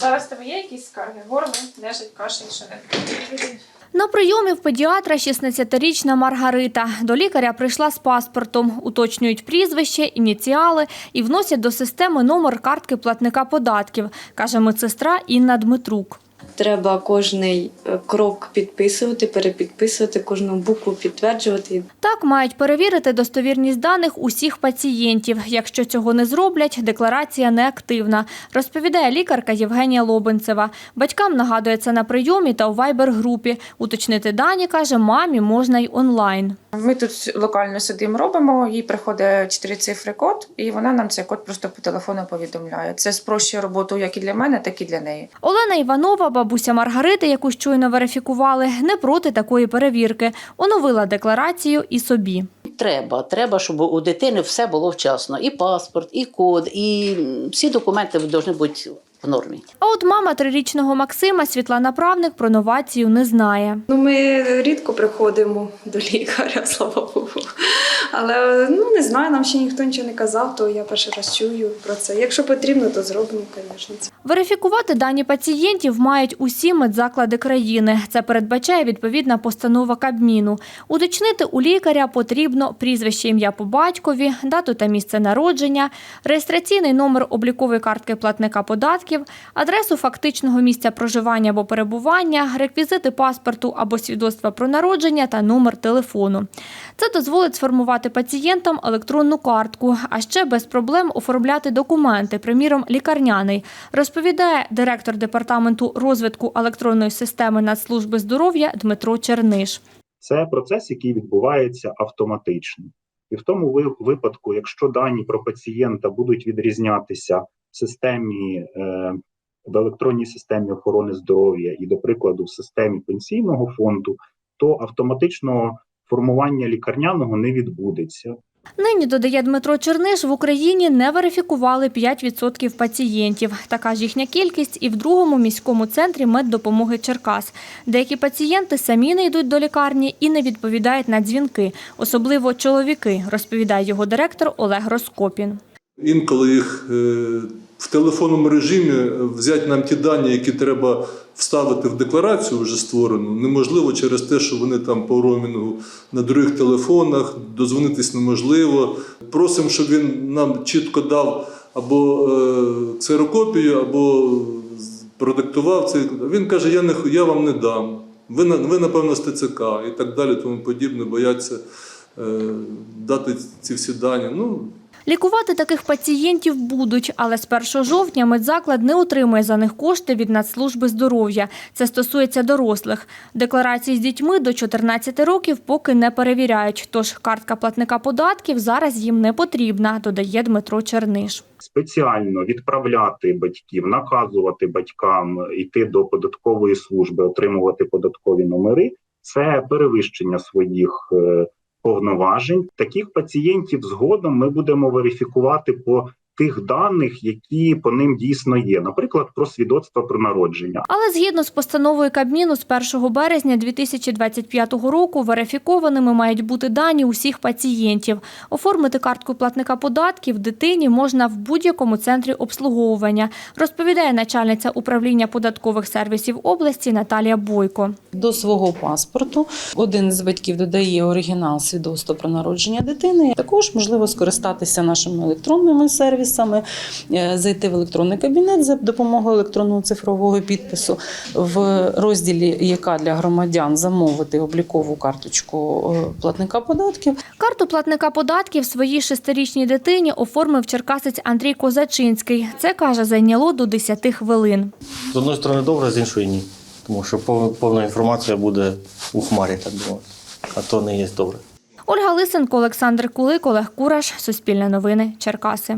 Зараз тебе є якісь скарги? Горло, нежить, кашель, шарин. На прийомі в педіатра 16-річна Маргарита. До лікаря прийшла з паспортом, уточнюють прізвище, ініціали і вносять до системи номер картки платника податків, каже медсестра Інна Дмитрук. Треба кожний е, крок підписувати, перепідписувати, кожну букву підтверджувати. Так мають перевірити достовірність даних усіх пацієнтів. Якщо цього не зроблять, декларація неактивна, розповідає лікарка Євгенія Лобенцева. Батькам нагадує це на прийомі та у вайбер-групі. Уточнити дані, каже, мамі можна й онлайн. Ми тут локально сидимо, робимо, їй приходить чотири цифри код, і вона нам цей код просто по телефону повідомляє. Це спрощує роботу як і для мене, так і для неї. Олена Іванова, бабуся Маргарити, яку щойно верифікували, не проти такої перевірки. Оновила декларацію і собі. Треба, треба, щоб у дитини все було вчасно. І паспорт, і код, і всі документи повинні бути в нормі. А от мама трирічного Максима Світлана Правник про новацію не знає. Ну, ми рідко приходимо до лікаря, слава Богу. Але ну не знаю, нам ще ніхто нічого не казав, то я перший раз чую про це. Якщо потрібно, то зробимо, звісно. Верифікувати дані пацієнтів мають усі медзаклади країни. Це передбачає відповідна постанова Кабміну. Уточнити у лікаря потрібно прізвище ім'я по батькові, дату та місце народження, реєстраційний номер облікової картки платника податків, адресу фактичного місця проживання або перебування, реквізити паспорту або свідоцтва про народження та номер телефону. Це дозволить сформувати пацієнтам електронну картку, а ще без проблем оформляти документи, приміром лікарняний, розповідає директор департаменту розвитку електронної системи Нацслужби здоров'я Дмитро Черниш. Це процес, який відбувається автоматично. І в тому ви- випадку, якщо дані про пацієнта будуть відрізнятися системі е, в електронній системі охорони здоров'я і, до прикладу, в системі пенсійного фонду, то автоматичного формування лікарняного не відбудеться. Нині, додає Дмитро Черниш, в Україні не верифікували 5% пацієнтів. Така ж їхня кількість і в другому міському центрі меддопомоги Черкас. Деякі пацієнти самі не йдуть до лікарні і не відповідають на дзвінки, особливо чоловіки, розповідає його директор Олег Роскопін. Інколи їх е, в телефонному режимі взяти нам ті дані, які треба вставити в декларацію вже створену, неможливо через те, що вони там по роумінгу на других телефонах, дозвонитись неможливо. Просимо, щоб він нам чітко дав або е, ксерокопію, або продиктував це. Він каже: Я не я вам не дам. Ви ви напевно з ТЦК і так далі, тому подібне, бояться е, дати ці всі дані. Ну Лікувати таких пацієнтів будуть, але з 1 жовтня медзаклад не отримує за них кошти від Нацслужби здоров'я. Це стосується дорослих. Декларації з дітьми до 14 років поки не перевіряють, тож картка платника податків зараз їм не потрібна, додає Дмитро Черниш. спеціально відправляти батьків, наказувати батькам йти до податкової служби, отримувати податкові номери. Це перевищення своїх е, повноважень. Таких пацієнтів згодом ми будемо верифікувати по тих даних, які по ним дійсно є, наприклад, про свідоцтво про народження. Але згідно з постановою Кабміну з 1 березня 2025 року верифікованими мають бути дані усіх пацієнтів. Оформити картку платника податків дитині можна в будь-якому центрі обслуговування, розповідає начальниця управління податкових сервісів області Наталія Бойко. До свого паспорту один з батьків додає оригінал свідоцтва про народження дитини. Також можливо скористатися нашими електронними сервісами, е, зайти в електронний кабінет за допомогою електронного цифрового підпису в розділі яка для громадян замовити облікову карточку е, платника податків. Карту платника податків своїй шестирічній дитині оформив черкасець Андрій Козачинський. Це, каже, зайняло до 10 хвилин. З одної сторони добре, з іншої ні. Тому що пов- повна інформація буде у хмарі, так би мовити. А то не є добре. Ольга Лисенко, Олександр Кулик, Олег Кураш, Суспільне новини, Черкаси.